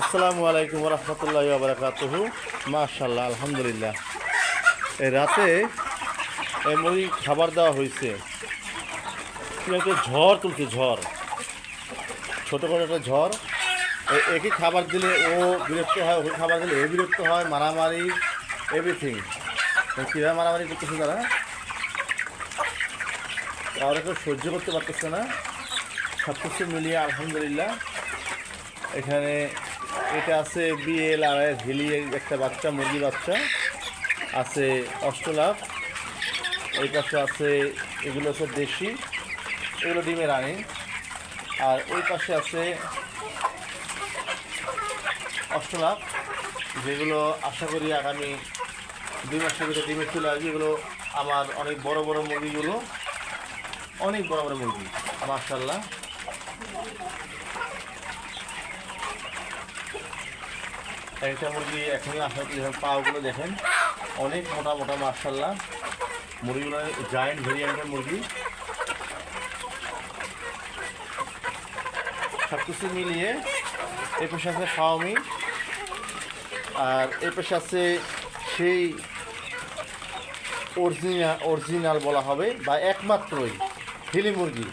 আসসালামু আলাইকুম রহমতুল্লাহ বারকাতুহু মাশাল্লাহ আলহামদুলিল্লাহ। এই রাতে এই খাবার দেওয়া হয়েছে। একটা ঝড় তুলছে, ঝড়। ছোটো করে একটা ঝড়। একই খাবার দিলে ও বিরক্ত হয় ওকে খাবার দিলে এ বিরক্ত হয়, মারামারি এভরিথিং কীভাবে মারামারি করতেছে তারা? কারও কেউ সহ্য করতে পারতেছে না। সব কিছু মিলিয়ে আলহামদুলিল্লাহ। এখানে এটা আছে বিএল আর এস, হিলি একটা বাচ্চা, মুরগি বাচ্চা। আছে অষ্টলাভ এই পাশে আছে, এগুলো হচ্ছে দেশি। এগুলো ডিমে রানি আর ওই পাশে আছে অষ্টলাভ যেগুলো আশা করি আগামী দুই মাসের ভিতরে ডিমে চলে আসবে, এগুলো আমার অনেক বড় বড় মুরগিগুলো। অনেক বড় বড় মুরগি মার্শাল্লাহ একটা মুরগি এখনই আশা করি যখন পাওগুলো দেখেন। অনেক মোটা মোটা মার্শাল্লাহ মুরগিগুলো জায়েন্ট ভেরিয়েন্টের মুরগি। সব কিছু মিলিয়ে এই পাশে আছে ফাওমি আর এই পাশে আছে সেই অরিজিনাল অরিজিনাল বলা হবে, বা একমাত্রই হিলি মুরগি।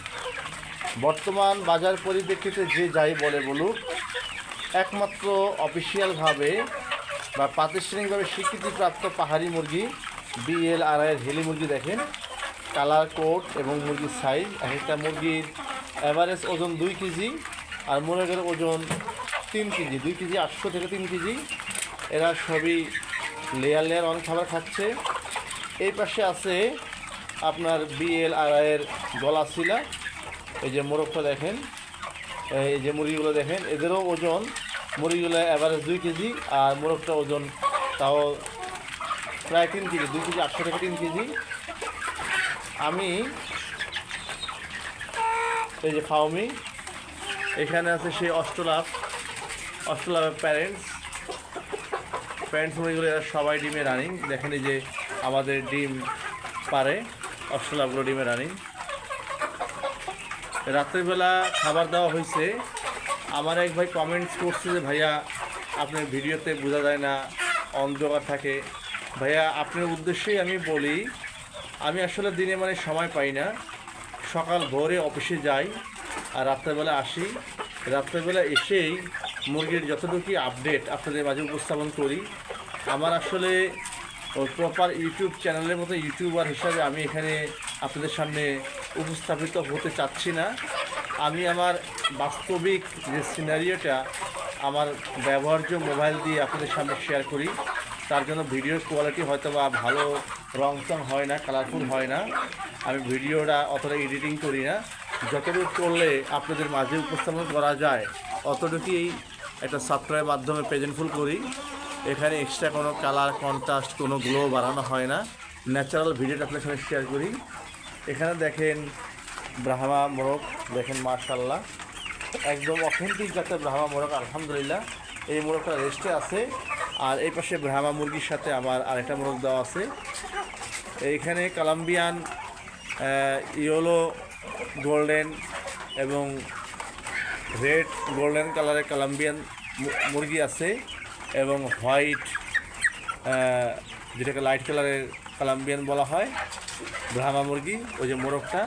বর্তমান বাজার পরিপ্রেক্ষিতে যে যাই বলে বলুক একমাত্র অফিসিয়ালভাবে বা প্রাতিষ্ঠানিকভাবে স্বীকৃতিপ্রাপ্ত পাহাড়ি মুরগি বিএল আর এর হেলি মুরগি দেখেন। কালার কোট এবং মুরগির সাইজ এক একটা মুরগির অ্যাভারেজ ওজন দুই কেজি আর মুরগের ওজন তিন কেজি, দুই কেজি আটশো থেকে তিন কেজি। এরা সবই লেয়ার লেয়ার অনেক খাবার খাচ্ছে। এই পাশে আছে আপনার বিএল আর এর গলা শিলা এই যে মোরগটা দেখেন। এই যে মুরগিগুলো দেখেন, এদেরও ওজন, মুরগিগুলো অ্যাভারেজ দুই কেজি আর মোরগটা ওজন তাও প্রায় তিন কেজি, দুই কেজি আটশো থেকে তিন কেজি। আমি এই যে ফাউমি এখানে আছে সেই অষ্টলাভ অষ্টলাভের প্যারেন্টস প্যারেন্টস মুরগিগুলো এরা সবাই ডিমে রানিং দেখেন এই যে আমাদের ডিম পারে, অষ্টলাভগুলো ডিমে রানিং রাত্রেবেলা খাবার দেওয়া হয়েছে। আমার এক ভাই কমেন্টস করছে যে, ভাইয়া, আপনার ভিডিওতে বোঝা যায় না, অন্ধকার থাকে। ভাইয়া, আপনার উদ্দেশ্যেই আমি বলি, আমি আসলে দিনে মানে সময় পাই না। সকাল ভোরে অফিসে যাই আর রাত্রেবেলা আসি। রাত্রেবেলা এসেই মুরগির যতটুকু আপডেট আপনাদের মাঝে উপস্থাপন করি। আমার আসলে প্রপার ইউটিউব চ্যানেলের মতো ইউটিউবার হিসাবে আমি এখানে আপনাদের সামনে উপস্থাপিত হতে চাচ্ছি না। আমি আমার বাস্তবিক যে সিনারিওটা আমার ব্যবহার্য মোবাইল দিয়ে আপনাদের সামনে শেয়ার করি, তার জন্য ভিডিওর কোয়ালিটি হয়তো বা ভালো রং টং হয় না কালারফুল হয় না। আমি ভিডিওটা অতটা এডিটিং করি না। যতটুকু করলে আপনাদের মাঝে উপস্থাপন করা যায়, অতটুকুই একটা সফটওয়্যার মাধ্যমে প্রেজেন্টফুল করি। এখানে এক্সট্রা কোনো কালার কন্ট্রাস্ট কোনো গ্লো বাড়ানো হয় না। ন্যাচারাল ভিডিওটা আপনার সঙ্গে শেয়ার করি। এখানে দেখেন ব্রাহ্মা মোরগ, দেখেন মার্শাল্লাহ একদম অথেন্টিক জাতের ব্রাহ্মা মোরগ, আলহামদুলিল্লাহ। এই মোরগটা রেস্টে আছে। আর এই পাশে ব্রাহ্মা মুরগির সাথে আমার আরেকটা মোরগ দেওয়া আছে। এইখানে কলাম্বিয়ান ইয়েলো, গোল্ডেন এবং রেড, গোল্ডেন কালারের কলাম্বিয়ান মুরগি আছে এবং হোয়াইট যেটাকে লাইট কালারের কলাম্বিয়ান বলা হয়। ব্রাহ্মা মুরগি, ওই যে মোরগটা।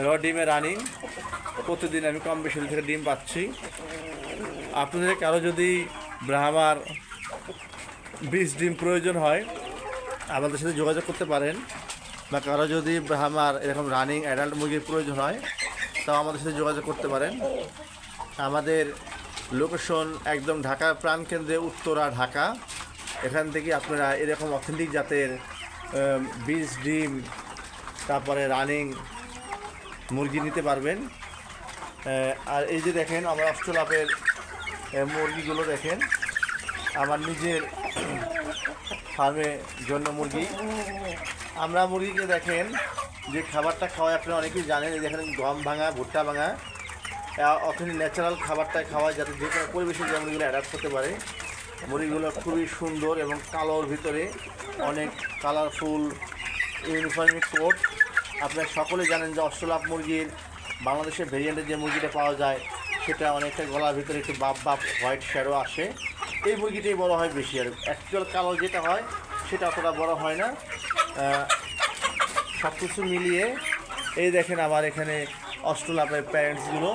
এবার ডিমে রানিং। প্রতিদিন আমি কম বেশি থেকে ডিম পাচ্ছি। আপনাদের কারও যদি ব্রাহ্মার বিশ ডিম প্রয়োজন হয়, আমাদের সাথে যোগাযোগ করতে পারেন। বা কারও যদি ব্রাহ্মার এরকম রানিং অ্যাডাল্ট মুরগির প্রয়োজন হয়, তাও আমাদের সাথে যোগাযোগ করতে পারেন। আমাদের লোকেশন একদম ঢাকার প্রাণকেন্দ্রে উত্তরা, ঢাকা। এখান থেকে আপনারা এরকম অথেন্টিক জাতের বীজ ডিম তারপরে রানিং মুরগি নিতে পারবেন। আর এই যে দেখেন আমরা অষ্টলাভের আহ, মুরগিগুলো দেখেন। আমার নিজের ফার্মে জন্য মুরগি। আমরা মুরগিকে দেখেন যে খাবারটা খাওয়াই আপনারা অনেকেই জানেন এই দেখেন গম ভাঙা ভুট্টা ভাঙা। অথেন্টিক ন্যাচারাল খাবারটা খাওয়া যাতে যে কোনো পরিবেশে যে মুরগিগুলো অ্যাডাপ্ট করতে পারে। মুরগিগুলো খুবই সুন্দর এবং কালোর ভিতরে অনেক কালারফুল ইউনিফর্মিক কোট। আপনারা সকলে জানেন যে অষ্টলাভ মুরগির বাংলাদেশের ভেরিয়েন্টের যে মুরগিটা পাওয়া যায়, সেটা অনেকটা গলার ভিতরে একটু বাপ বাপ হোয়াইট শ্যাডো আসে। এই মুরগিটাই বড় হয় বেশি আর অ্যাকচুয়াল কালো যেটা হয়, সেটা অতটা বড় হয় না। সব কিছু মিলিয়ে এই দেখেন আবার এখানে অষ্টলাভের প্যারেন্টসগুলো।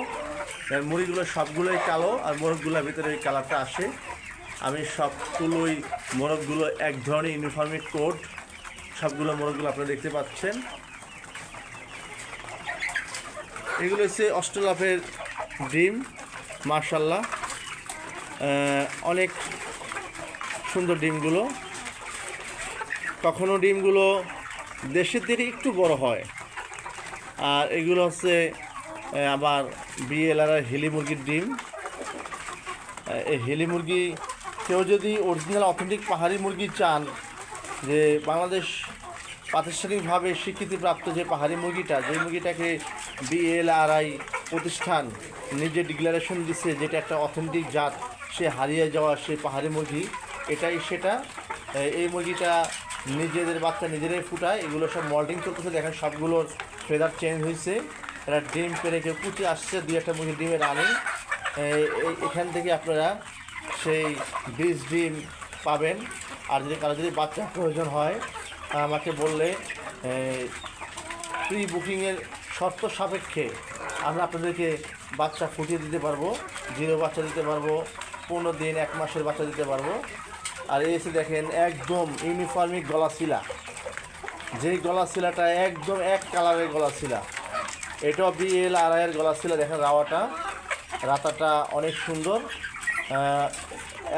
মুড়িগুলো সবগুলোই কালো আর মোরগগুলোর ভিতরে এই কালারটা আসে। আমি সবগুলোই মোরগগুলো এক ধরনের ইউনিফর্মে কোড সবগুলো মোরগগুলো আপনারা দেখতে পাচ্ছেন। এগুলো হচ্ছে অস্ট্রেলাপের ডিম মার্শাল্লাহ অনেক সুন্দর ডিমগুলো। কখনো ডিমগুলো দেশের থেকে একটু বড় হয়। আর এগুলো হচ্ছে আবার বিএলআর হিলি মুরগির ডিম। এই হিলি মুরগি কেউ যদি অরিজিনাল অথেন্টিক পাহাড়ি মুরগি চান, যে বাংলাদেশ প্রাতিষ্ঠানিকভাবে স্বীকৃতিপ্রাপ্ত যে পাহাড়ি মুরগিটা, যে মুরগিটাকে বিএলআরআই প্রতিষ্ঠান নিজে ডিক্লারেশন দিচ্ছে যেটা একটা অথেন্টিক জাত, সে হারিয়ে যাওয়া সেই পাহাড়ি মুরগি, এটাই সেটা। এই মুরগিটা নিজেদের বাচ্চা নিজেরাই ফুটায়, এগুলো সব মল্টিং চলতেছে, দেখেন সবগুলোর ফেদার চেঞ্জ হয়েছে এরা ডিম পেরে কেউ কুচে আসছে, দুই একটা মুরগি ডিমে রানিং। এখান থেকে আপনারা সেই বীজ ডিম পাবেন। আর যদি কারও যদি বাচ্চার প্রয়োজন হয়, আমাকে বললে প্রি বুকিংয়ের শর্ত সাপেক্ষে আমরা আপনাদেরকে বাচ্চা ফুটিয়ে দিতে পারব, জিরো বাচ্চা দিতে পারব, পনেরো দিন, এক মাসের বাচ্চা দিতে পারব। আর এসে দেখেন, একদম ইউনিফর্মিক গলা শিলা। যেই গলা শিলাটা একদম এক কালারের গলা শিলা। এটাও বিএল এর গলা শিলা, দেখেন রাওয়াটা। রাতাটা অনেক সুন্দর।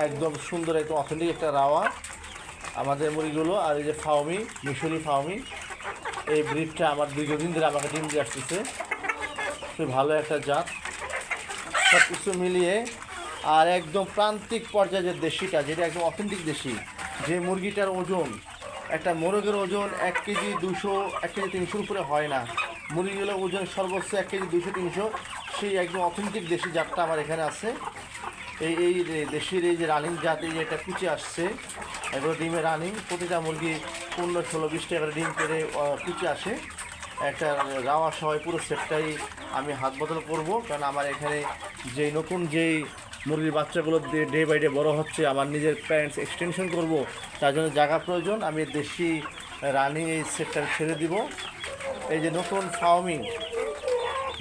একদম সুন্দর, একদম অথেন্টিক একটা রাওয়া আমাদের মুরগিগুলো। আর এই যে ফাউমি মিশরি ফাউমি এই ব্রিডটা আমার দীর্ঘদিন ধরে আমাকে ডিম দিয়ে আসতেছে। খুব ভালো একটা জাত। সব কিছু মিলিয়ে আর একদম প্রান্তিক পর্যায়ে যে দেশিটা, যেটা একদম অথেন্টিক দেশি, যে মুরগিটার ওজন, একটা মোরগের ওজন এক কেজি দুশো এক কেজি তিনশোর উপরে হয় না। মুরগিগুলোর ওজন সর্বোচ্চ এক কেজি দুশো তিনশো, সেই একদম অথেন্টিক দেশি জাতটা আমার এখানে আছে। এই এই দেশির এই যে রানিং জাত এটা কুচে আসছে, এগুলো ডিমের রানিং, প্রতিটা মুরগি পনেরো, ষোলো, বিশ টাকা ডিম পেরে কুচে আসে। একটা রাওয়া সবাই পুরো সেটটাই আমি হাত বদল করব, কারণ আমার এখানে যেই নতুন যেই মুরগির বাচ্চাগুলো ডে বাই ডে বড় হচ্ছে, আমার নিজের প্যারেন্টস এক্সটেনশন করব, তার জন্য জায়গা প্রয়োজন, আমি দেশি রানিং এই সেটটা ছেড়ে দিব। এই যে নতুন ফার্মিং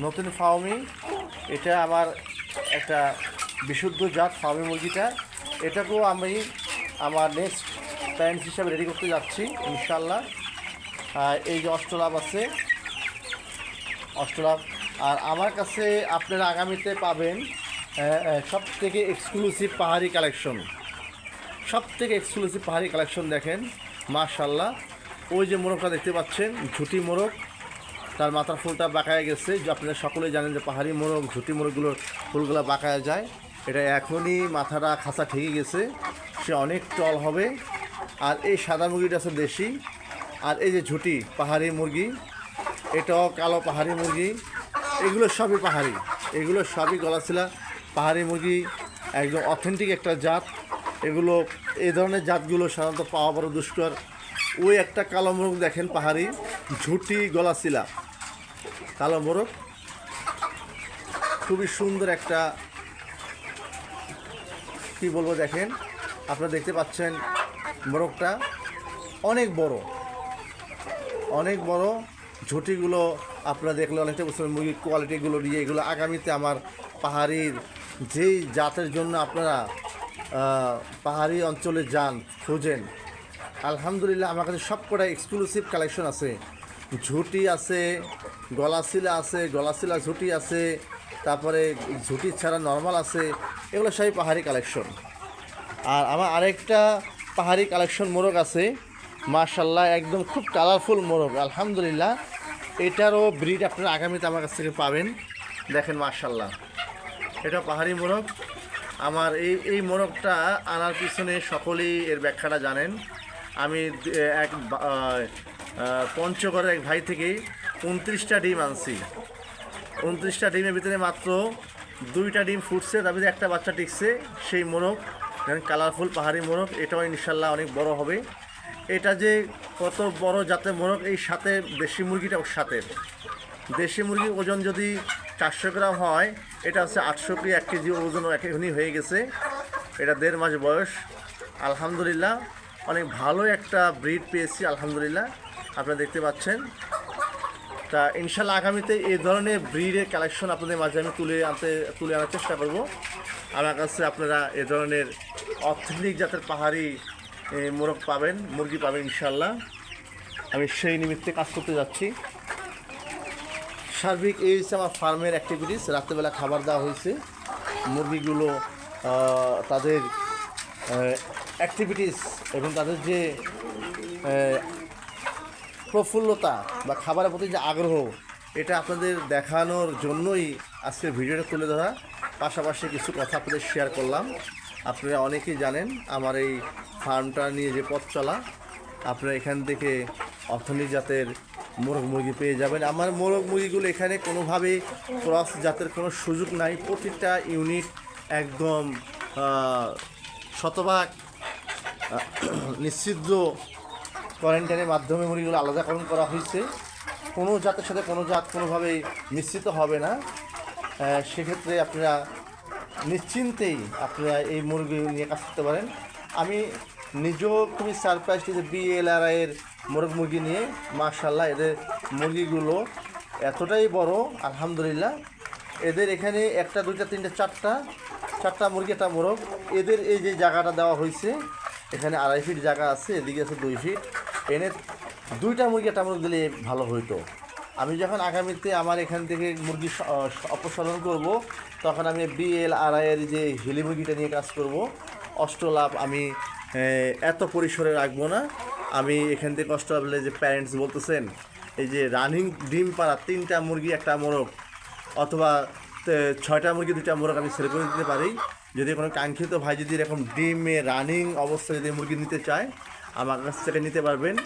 নতুন ফার্মি এটা আমার একটা বিশুদ্ধ জাত ফার্মি মুরগিটা। এটাকেও আমি আমার নেক্সট প্যারেন্টস হিসাবে রেডি করতে যাচ্ছি ইনশাল্লাহ এই যে অষ্টলাভ আছে, অষ্টলাভ। আর আমার কাছে আপনারা আগামীতে পাবেন সব থেকে এক্সক্লুসিভ পাহাড়ি কালেকশন সব থেকে এক্সক্লুসিভ পাহাড়ি কালেকশন দেখেন মাশাল্লাহ ওই যে মোরগটা দেখতে পাচ্ছেন, ঝুটি মোরগ। তার মাথার ফুলটা বাঁকায় গেছে। যে আপনারা সকলেই জানেন যে পাহাড়ি মোরগ, ঝুটি মোরগগুলোর ফুলগুলো বাঁকায় যায়। এটা এখনই মাথাটা খাঁচা ঠেকে গেছে। সে অনেক টল হবে। আর এই সাদা মুরগিটা আছে দেশি। আর এই যে ঝুটি, পাহাড়ি মুরগি, এটাও কালো পাহাড়ি মুরগি। এগুলো সবই পাহাড়ি। এগুলো সবই গলাছিলা পাহাড়ি মুরগি, একদম অথেন্টিক একটা জাত। এগুলো, এই ধরনের জাতগুলো সাধারণত পাওয়া বড় দুষ্কর। ওই একটা কালো মোরগ দেখেন পাহাড়ি, ঝুটি গলাছিলা কালো মোরগ। খুবই সুন্দর একটা কি বলব দেখেন, আপনারা দেখতে পাচ্ছেন মোরগটা অনেক বড়। অনেক বড়, ঝুঁটিগুলো আপনারা দেখলে অনেকটা বুঝতে মুরগির কোয়ালিটিগুলো নিয়ে এগুলো আগামীতে আমার পাহাড়ির যেই জাতের জন্য আপনারা পাহাড়ি অঞ্চলে যান, খোঁজেন, আলহামদুলিল্লাহ আমার কাছে সব কটা এক্সক্লুসিভ কালেকশন আছে। ঝুটি আছে, গলাশিলা আছে, গলাশিলা ঝুটি আছে তারপরে ঝুটি ছাড়া নর্মাল আছে, এগুলো সবই পাহাড়ি কালেকশন আর আমার আরেকটা পাহাড়ি কালেকশন মোরগ আছে মার্শাল্লাহ একদম খুব কালারফুল মোরগ, আলহামদুলিল্লাহ। এটারও ব্রিড আপনারা আগামীতে আমার কাছ থেকে পাবেন। দেখেন মার্শাল্লাহ এটা পাহাড়ি মোরগ। আমার এই এই মোরগটা আনার পিছনে সকলেই এর ব্যাখ্যাটা জানেন। আমি এক পঞ্চগড়ের এক ভাই থেকে উনত্রিশটা ডিম আনছি। উনত্রিশটা ডিমের ভিতরে মাত্র দুইটা ডিম ফুটছে, তার ভিতরে একটা বাচ্চা টিকছে, সেই মোরগ কালারফুল পাহাড়ি মোরগ, এটাও ইনশাল্লাহ অনেক বড় হবে। এটা যে কত বড় জাতের মোরগ, এই সাথে দেশি মুরগিটা সাথে। দেশি মুরগির ওজন যদি চারশো গ্রাম হয়, এটা হচ্ছে আটশো কি এক কেজি ওজন এখনই হয়ে গেছে। এটা দেড় মাস বয়স। আলহামদুলিল্লাহ, অনেক ভালো একটা ব্রিড পেয়েছি, আলহামদুলিল্লাহ। আপনারা দেখতে পাচ্ছেন। তা ইনশাল্লাহ আগামীতে এই ধরনের ব্রিডের কালেকশন আপনাদের মাঝে আমি তুলে আনতে, তুলে আনার চেষ্টা করব। আমার কাছে আপনারা এ ধরনের অথেন্টিক জাতের পাহাড়ি মোরগ পাবেন, মুরগি পাবেন ইনশাল্লাহ। আমি সেই নিমিত্তে কাজ করতে যাচ্ছি। সার্বিক এই হচ্ছে আমার ফার্মের অ্যাক্টিভিটিস রাত্রেবেলা খাবার দেওয়া হয়েছে। মুরগিগুলো তাদের অ্যাক্টিভিটিস এবং তাদের যে প্রফুল্লতা বা খাবারের প্রতি যে আগ্রহ, এটা আপনাদের দেখানোর জন্যই আজকের ভিডিওটা তুলে ধরা। পাশাপাশি কিছু কথা আপনাদের শেয়ার করলাম। আপনারা অনেকেই জানেন আমার এই ফার্মটা নিয়ে যে পথ চলা। আপনারা এখান থেকে অর্থনীতি জাতের মোরগ মুরগি পেয়ে যাবেন। আমার মোরগ মুরগিগুলো এখানে কোনোভাবে ক্রস জাতের কোনো সুযোগ নাই। প্রতিটা ইউনিট একদম শতভাগ নিশ্চিদ্র কোয়ারেন্টাইনের মাধ্যমে মুরগিগুলো আলাদাকরণ করা হয়েছে। কোনো জাতের সাথে কোনো জাত কোনোভাবেই মিশ্রিত হবে না। সেক্ষেত্রে আপনারা নিশ্চিন্তেই আপনারা এই মুরগি নিয়ে কাজ করতে পারেন। আমি নিজেও খুবই সারপ্রাইজ যে বিএলআরআই এর মোরগ মুরগি নিয়ে মার্শাল্লাহ এদের মুরগিগুলো এতটাই বড়, আলহামদুলিল্লাহ। এদের এখানে একটা, দুইটা, তিনটা, চারটা চারটা মুরগি, একটা মোরগ। এদের এই যে জায়গাটা দেওয়া হয়েছে, এখানে আড়াই ফিট জায়গা আছে, এদিকে আছে দুই ফিট এনে দুইটা মুরগি একটা মুরগ দিলে ভালো হইতো। আমি যখন আগামীতে আমার এখান থেকে মুরগি অপসারণ করব, তখন আমি বিএল আড়াইয়ের যে হিলি মুরগিটা নিয়ে কাজ করব অষ্টলাভ আমি এত পরিসরে রাখব না। আমি এখান থেকে অষ্টলাভের যে প্যারেন্টস বলতেছেন, এই যে রানিং ডিম পাড়া তিনটা মুরগি, একটা মোরগ, অথবা ছয়টা মুরগি, দুইটা মোরগ আমি সেল করে দিতে পারি। যদি কোনো কাঙ্ক্ষিত ভাই যদি এরকম ডিমে রানিং অবস্থায় যদি মুরগি নিতে চায় আমার কাছ থেকে নিতে পারবেন।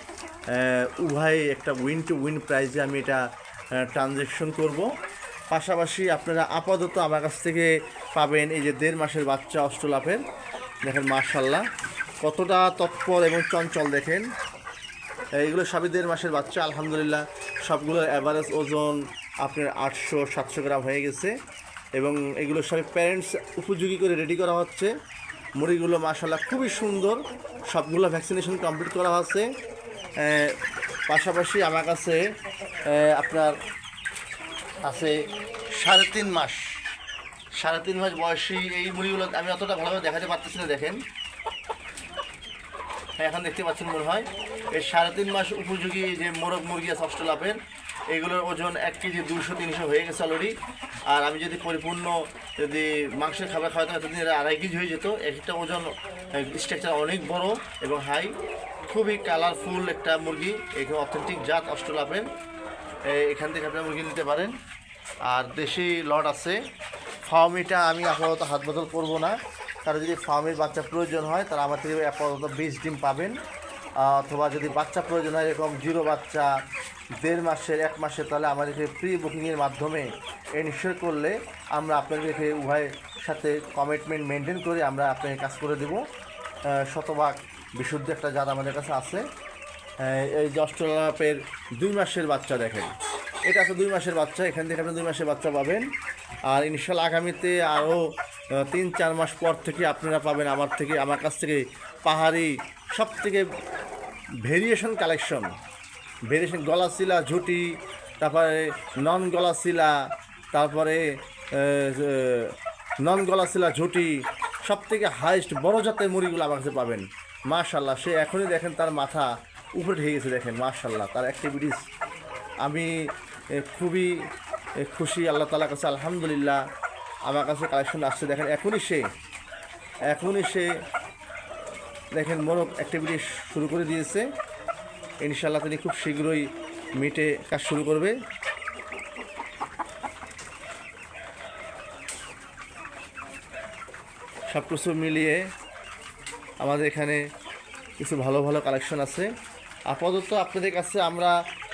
উভয় একটা উইন টু উইন প্রাইজে আমি এটা ট্রানজ্যাকশন করব। পাশাপাশি আপনারা আপাতত আমার কাছ থেকে পাবেন এই যে দেড় মাসের বাচ্চা অষ্টলাপের। দেখেন মার্শাল্লাহ কতটা তৎপর এবং চঞ্চল দেখেন। এইগুলো সবই দেড় মাসের বাচ্চা, আলহামদুলিল্লাহ। সবগুলো অ্যাভারেজ ওজন আপনার আটশো সাতশো গ্রাম হয়ে গেছে। এবং এগুলো সবই প্যারেন্টস উপযোগী করে রেডি করা হচ্ছে। মুরগিগুলো মাসাল্লাহ খুবই সুন্দর। সবগুলো ভ্যাকসিনেশন কমপ্লিট করা আহ, পাশাপাশি আমার কাছে আপনার আছে সাড়ে তিন মাস। সাড়ে তিন মাস বয়সী এই মুড়িগুলো আমি অতটা ভালোভাবে দেখাতে পারতেছি না দেখেন। হ্যাঁ, এখন দেখতে পাচ্ছেন মনে হয়। এই সাড়ে তিন মাস উপযোগী যে মোরগ মুরগি আছে অস্ট্রেলাপের এগুলোর ওজন এক কেজি দুশো তিনশো হয়ে গেছে অলরেডি আর আমি যদি পরিপূর্ণ যদি মাংসের খাবার খাওয়াতাম এতদিন এরা আড়াই কেজি হয়ে যেত। একটা ওজন স্ট্রাকচার অনেক বড় এবং হাই খুবই কালারফুল একটা মুরগি। এখানে অথেন্টিক জাত অস্ট্রেলাপের এখান থেকে আপনারা মুরগি নিতে পারেন। আর দেশি লট আছে। ফার্মিটা আমি আপাতত হাত বদল করব না। তারা যদি ফার্মের বাচ্চা প্রয়োজন হয়, তারা আমার থেকে আপাতত বিশ ডিম পাবেন। অথবা যদি বাচ্চা প্রয়োজন হয়, এরকম জিরো বাচ্চা, দেড় মাসের, এক মাসের, তাহলে আমাদেরকে প্রি বুকিংয়ের মাধ্যমে এনশিওর করলে আমরা আপনাদেরকে উভয়ের সাথে কমিটমেন্ট মেনটেন করে আমরা আপনাকে কাজ করে দেব। শতভাগ বিশুদ্ধ একটা জাত আমাদের কাছে আছে। এই অস্ট্রেলিয়াপের দুই মাসের বাচ্চা দেখেন। এটা আছে দুই মাসের বাচ্চা, এখান থেকে আপনি দুই মাসের বাচ্চা পাবেন। আর ইনশাল্লাহ আগামীতে আরও তিন চার মাস পর থেকে আপনারা পাবেন আমার থেকে, আমার কাছ থেকে পাহাড়ি সব থেকে ভেরিয়েশন কালেকশন ভেরিয়েশন গলা শিলা ঝুটি, তারপরে নন গলা শিলা তারপরে নন গলা শিলা ঝুটি সব থেকে হাইস্ট বড় জাতের মুড়িগুলো আমার কাছে পাবেন। মাশাল্লাহ সে এখনই দেখেন তার মাথা উপরে ঢেকে গেছে, দেখেন মাশাল্লাহ তার অ্যাক্টিভিটিস আমি খুবই খুশি, আল্লাহ তালার কাছে, আলহামদুলিল্লাহ, আমার কাছে কালেকশন আসছে। দেখেন, এখনই সে এখনই সে দেখেন, মোরগ অ্যাক্টিভিটি শুরু করে দিয়েছে। ইনশাল্লাহ তিনি খুব শীঘ্রই মিটে কাজ শুরু করবে। সব কিছু মিলিয়ে আমাদের এখানে কিছু ভালো ভালো কালেকশন আছে। আপাতত আপনাদের কাছে আমরা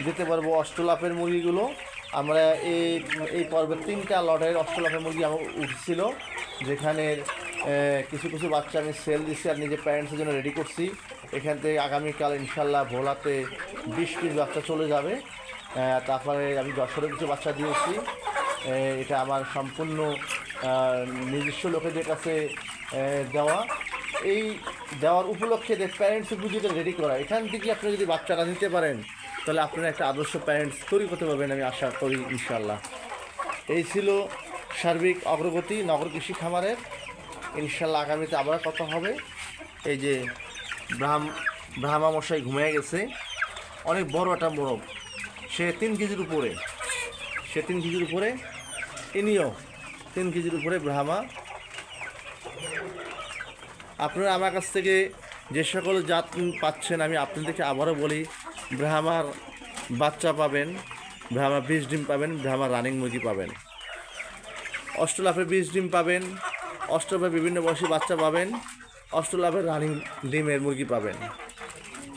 দিতে পারব অষ্টলাপের মুরগিগুলো। আমরা এই এই পর্বের তিনটা লটের অষ্টলাপের মুরগি আমার উঠছিল যেখানে কিছু কিছু বাচ্চা আমি সেল দিচ্ছি আর নিজে প্যারেন্টসের জন্য রেডি করছি। এখান থেকে আগামীকাল ইনশাল্লাহ ভোলাতে বিশ পিস বাচ্চা চলে যাবে। তারপরে আমি যশোরে কিছু বাচ্চা দিয়েছি। এটা আমার সম্পূর্ণ নিজস্ব লোকেদের কাছে দেওয়া। এই দেওয়ার উপলক্ষে যে প্যারেন্টস পুজোটা রেডি করা, এখান থেকে আপনি যদি বাচ্চাটা নিতে পারেন, তাহলে আপনারা একটা আদর্শ প্যারেন্টস তৈরি করতে পারবেন আমি আশা করি ইনশাল্লাহ এই ছিল সার্বিক অগ্রগতি নগর কৃষি খামারের। ইনশাল্লাহ আগামীতে আবার কথা হবে। এই যে ব্রাহ্ম, ব্রাহ্মা মশাই ঘুমিয়ে গেছে। অনেক বড় একটা মোরগ। সে তিন কেজির উপরে। সে তিন কেজির উপরে। ইনিও তিন কেজির উপরে ব্রাহ্মা। আপনারা আমার কাছ থেকে যে সকল জাত পাচ্ছেন, আমি আপনাদেরকে আবারও বলি, ব্রাহ্মার বাচ্চা পাবেন ব্রাহ্মা বীজ ডিম পাবেন ব্রাহ্মা রানিং মুরগি পাবেন। অষ্টলাফে বীজ ডিম পাবেন অষ্টলাফে বিভিন্ন বয়সী বাচ্চা পাবেন। অষ্টলাফের রানিং ডিমের মুরগি পাবেন।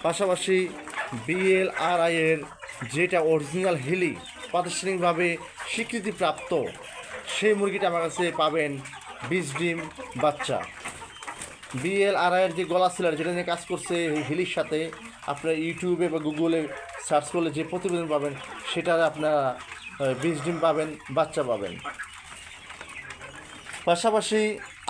পাশাপাশি বিএল আর এর যেটা অরিজিনাল হিলি প্রাতিষ্ঠানিকভাবে স্বীকৃতিপ্রাপ্ত, সেই মুরগিটা আমার কাছে পাবেন বীজ ডিম বাচ্চা। বিএল আর এর যে গলা সিলার যেটা নিয়ে কাজ করছে হিলির সাথে, আপনারা ইউটিউবে বা গুগলে সার্চ করলে যে প্রতিবেদন পাবেন, সেটার আপনারা বীজ ডিম পাবেন, বাচ্চা পাবেন। পাশাপাশি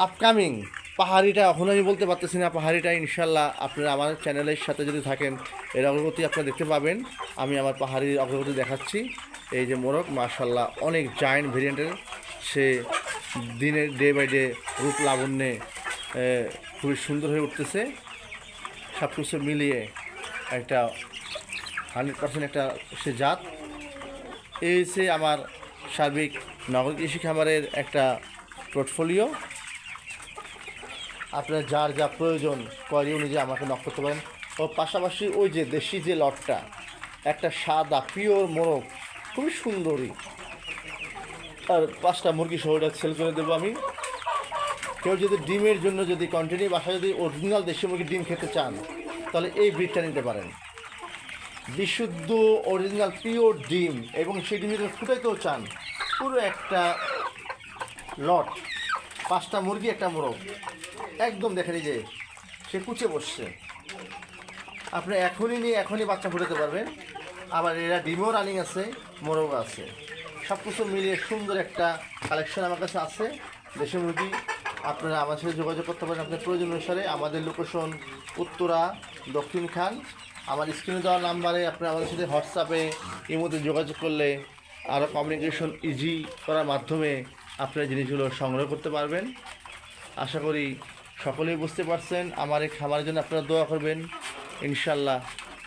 আপকামিং পাহাড়িটা, এখন আমি বলতে পারতেছি না পাহাড়িটা ইনশাল্লাহ আপনারা আমার চ্যানেলের সাথে যদি থাকেন, এর অগ্রগতি আপনারা দেখতে পাবেন। আমি আমার পাহাড়ির অগ্রগতি দেখাচ্ছি। এই যে মোরগ মার্শাল্লাহ অনেক জায়েন্ট ভেরিয়েন্টের সে দিনের ডে বাই ডে রূপ লাবণ্যে খুবই সুন্দর হয়ে উঠতেছে। সব কিছু মিলিয়ে একটা হান্ড্রেড পার্সেন্ট একটা সে জাত। এই হচ্ছে আমার সার্বিক নগর কৃষি খামারের একটা পোর্টফোলিও আপনার যার যা প্রয়োজন কোয়ারি অনুযায়ী আমাকে নক করতে পারেন। ও পাশাপাশি ওই যে দেশি যে লটটা, একটা সাদা পিওর মোরগ, খুবই সুন্দরী। আর পাঁচটা মুরগি সহ সেল করে দেবো আমি। কেউ যদি ডিমের জন্য যদি কন্টিনিউ বাসায় যদি অরিজিনাল দেশি মুরগির ডিম খেতে চান, তাহলে এই ব্রিডটা নিতে পারেন। বিশুদ্ধ অরিজিনাল পিওর ডিম, এবং সেই ডিম যদি ফুটাইতেও চান, পুরো একটা লট। পাঁচটা মুরগি, একটা মোরগ। একদম দেখেন যে, সে কুচে বসছে। আপনি এখনই নিয়ে, এখনই বাচ্চা ফুটাতে পারবেন। আবার এরা ডিমও রানিং আছে মোরগ আছে। সব কিছু মিলিয়ে সুন্দর একটা কালেকশন আমার কাছে আছে। দেশি মুরগি, আপনারা আমার সাথে যোগাযোগ করতে পারেন আপনার প্রয়োজন অনুসারে। আমাদের লোকেশন উত্তরা, দক্ষিণ খান। আমার স্ক্রিনে দেওয়া নাম্বারে আপনারা আমাদের সাথে হোয়াটসঅ্যাপে মধ্যে যোগাযোগ করলে আরও কমিউনিকেশন ইজি করার মাধ্যমে আপনারা জিনিসগুলো সংগ্রহ করতে পারবেন। আশা করি সকলেই বুঝতে পারছেন। আমার এই খামারের জন্য আপনারা দোয়া করবেন। ইনশাল্লাহ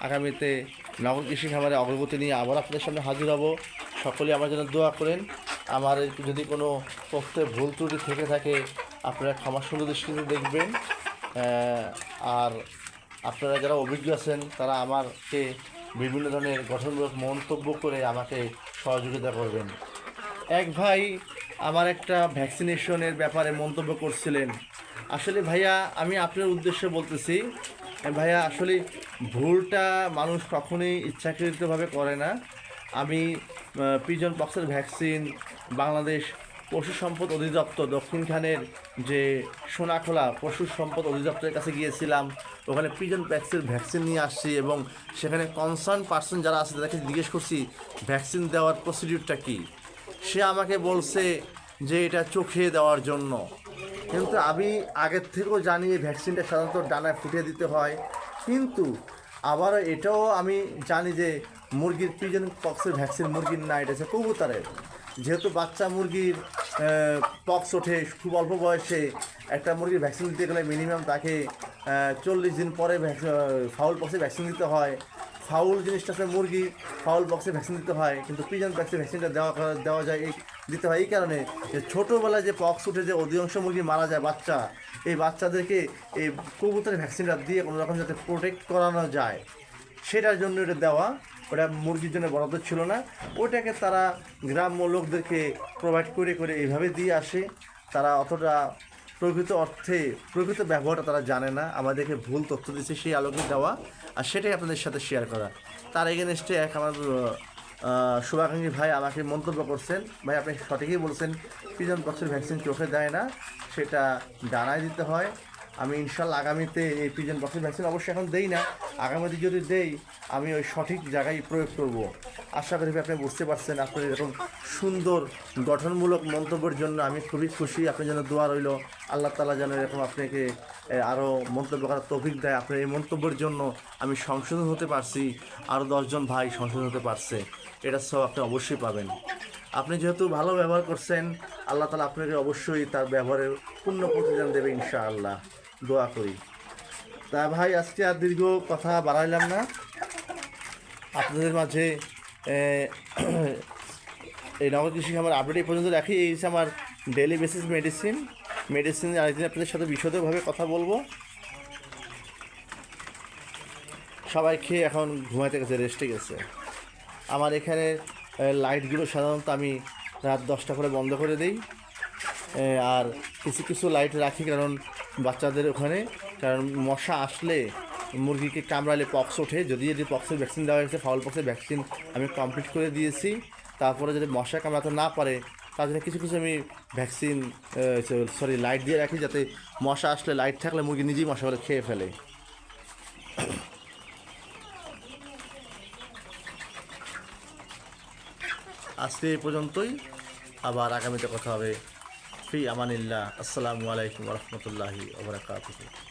আগামীতে নগর কৃষি খামারে অগ্রগতি নিয়ে আবার আপনাদের সামনে হাজির হব। সকলেই আমার জন্য দোয়া করেন। আমার যদি কোনো তথ্যে ভুল ত্রুটি থেকে থাকে, আপনারা ক্ষমা সুন্দর দৃষ্টিতে দেখবেন। আর আপনারা যারা অভিজ্ঞ আছেন, তারা আমাকে বিভিন্ন ধরনের গঠনমূলক মন্তব্য করে আমাকে সহযোগিতা করবেন। এক ভাই আমার একটা ভ্যাকসিনেশনের ব্যাপারে মন্তব্য করছিলেন। আসলে ভাইয়া, আমি আপনার উদ্দেশ্যে বলতেছি, ভাইয়া, আসলে ভুলটা মানুষ কখনোই ইচ্ছাকৃতভাবে করে না। আমি পিজন পক্সের ভ্যাকসিন বাংলাদেশ পশু সম্পদ অধিদপ্তর দক্ষিণখানের যে সোনাখোলা পশু সম্পদ অধিদপ্তরের কাছে গিয়েছিলাম। ওখানে পিজন প্যাক্সের ভ্যাকসিন নিয়ে আসছি এবং সেখানে কনসার্ন পার্সন যারা আছে তাদেরকে জিজ্ঞেস করছি ভ্যাকসিন দেওয়ার প্রসিডিউরটা কী? সে আমাকে বলছে যে এটা চোখে দেওয়ার জন্য। কিন্তু আমি আগের থেকেও জানি ভ্যাকসিনটা সাধারণত ডানায় ফুটিয়ে দিতে হয়। কিন্তু আবার এটাও আমি জানি যে মুরগির পিজন পক্সের ভ্যাকসিন মুরগির না, এটা হচ্ছে কবুতরের। যেহেতু বাচ্চা মুরগির পক্স ওঠে খুব অল্প বয়সে, একটা মুরগির ভ্যাকসিন দিতে গেলে মিনিমাম তাকে চল্লিশ দিন পরে ভ্যাকসিন ফাউল পক্সে ভ্যাকসিন দিতে হয়। ফাউল জিনিসটা হচ্ছে মুরগি ফাউল বক্সে ভ্যাকসিন দিতে হয়, কিন্তু পিজন বক্সে ভ্যাকসিনটা দেওয়া দেওয়া যায়, এই দিতে হয়। এই কারণে যে ছোটোবেলায় যে পক্স উঠে যে অধিকাংশ মুরগি মারা যায় বাচ্চা, এই বাচ্চাদেরকে এই কবুতরের ভ্যাকসিনটা দিয়ে কোনো রকম যাতে প্রোটেক্ট করানো যায়, সেটার জন্য এটা দেওয়া, ওটা মুরগির জন্য বরাদ্দ ছিল না। ওটাকে তারা গ্রাম্য লোকদেরকে প্রোভাইড করে করে এইভাবে দিয়ে আসে। তারা অতটা প্রকৃত অর্থে, প্রকৃত ব্যবহারটা তারা জানে না। আমাদেরকে ভুল তথ্য দিচ্ছে সেই আলোকে দেওয়া। আর সেটাই আপনাদের সাথে শেয়ার করা। তার এগেনস্টে এক আমার শুভাকাঙ্ক্ষী ভাই আমাকে মন্তব্য করছেন। ভাই, আপনি সঠিকই বলছেন, পিজন পক্সের ভ্যাকসিন চোখে দেয় না, সেটা ডানায় দিতে হয়। আমি ইনশাল্লাহ আগামীতে এই পিজন বক্সের ভ্যাকসিন অবশ্যই এখন দেই না। আগামীতে যদি দেই, আমি ওই সঠিক জায়গায় প্রয়োগ করব। আশা করি আপনি বুঝতে পারছেন, আপনার এরকম সুন্দর, গঠনমূলক মন্তব্যের জন্য আমি খুবই খুশি। আপনার জন্য দোয়া রইল। আল্লাহ তালা যেন এরকম আপনাকে আরও মন্তব্য করার তৌফিক দেয়। আপনার এই মন্তব্যের জন্য আমি সংশোধন হতে পারছি। আরও দশজন ভাই সংশোধন হতে পারছে। এটা সব আপনি অবশ্যই পাবেন। আপনি যেহেতু ভালো ব্যবহার করছেন, আল্লাহ তালা আপনাকে অবশ্যই তার ব্যবহারের পূর্ণ প্রতিদান দেবে ইনশাআল্লাহ। দোয়া করি। তা ভাই, আজকে আর দীর্ঘ কথা বাড়াইলাম না। আপনাদের মাঝে এই নগর কৃষি আমার আপডেট এই পর্যন্ত রাখি। এই হচ্ছে আমার ডেলি বেসিস মেডিসিন মেডিসিন আরেকদিন আপনাদের সাথে বিশদভাবে কথা বলব। সবাই খেয়ে এখন ঘুমাইতে গেছে রেস্টে গেছে। আমার এখানে লাইটগুলো সাধারণত আমি রাত দশটা করে বন্ধ করে দিই। আর কিছু কিছু লাইট রাখি কারণ বাচ্চাদের ওখানে, কারণ মশা আসলে মুরগিকে কামড়ালে পক্স ওঠে। যদি যদি পক্সের ভ্যাকসিন দেওয়া হয়েছে ফাউল পক্সের ভ্যাকসিন আমি কমপ্লিট করে দিয়েছি। তারপরে যদি মশা কামড়াতে না পারে, তার জন্য কিছু কিছু আমি ভ্যাকসিন সরি লাইট দিয়ে রাখি যাতে মশা আসলে লাইট থাকলে মুরগি নিজেই মশাগুলো খেয়ে ফেলে। আজকে এই পর্যন্তই। আবার আগামীতে কথা হবে। ফি আমানিল্লাহ। আসসালামু আলাইকুম রহমতুল্লাহি ওবরাকাতুহু